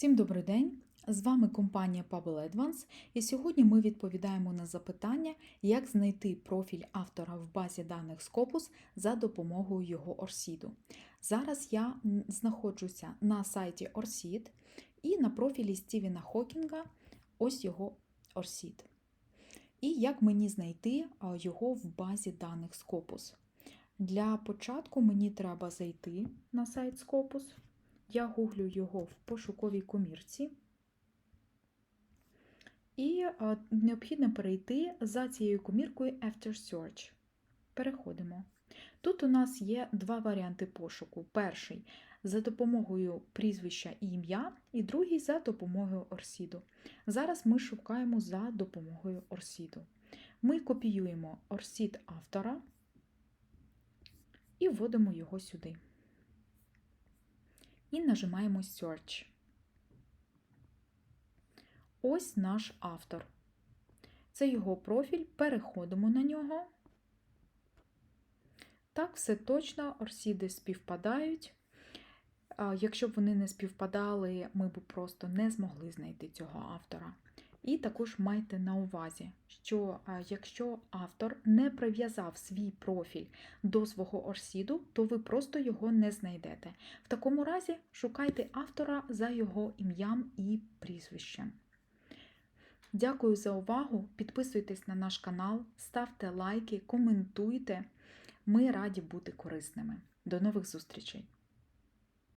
Всім добрий день! З вами компанія Pubble Advance, і сьогодні ми відповідаємо на запитання, як знайти профіль автора в базі даних Scopus за допомогою його Орсіду. Зараз я знаходжуся на сайті Орсід і на профілі Стівена Хокінга ось його Орсід. І як мені знайти його в базі даних Scopus. Для початку мені треба зайти на сайт Scopus. Я гуглю його в пошуковій комірці. І необхідно перейти за цією коміркою After Search. Переходимо. Тут у нас є два варіанти пошуку. Перший за допомогою прізвища і ім'я, і другий за допомогою Орсіду. Зараз ми шукаємо за допомогою Орсіду. Ми копіюємо Орсід автора і вводимо його сюди. І нажимаємо Search. Ось наш автор. Це його профіль. Переходимо на нього. Так, все точно, орсіди співпадають. Якщо б вони не співпадали, ми б просто не змогли знайти цього автора. І також майте на увазі, що якщо автор не прив'язав свій профіль до свого орсіду, то ви просто його не знайдете. В такому разі шукайте автора за його ім'ям і прізвищем. Дякую за увагу. Підписуйтесь на наш канал, ставте лайки, коментуйте. Ми раді бути корисними. До нових зустрічей!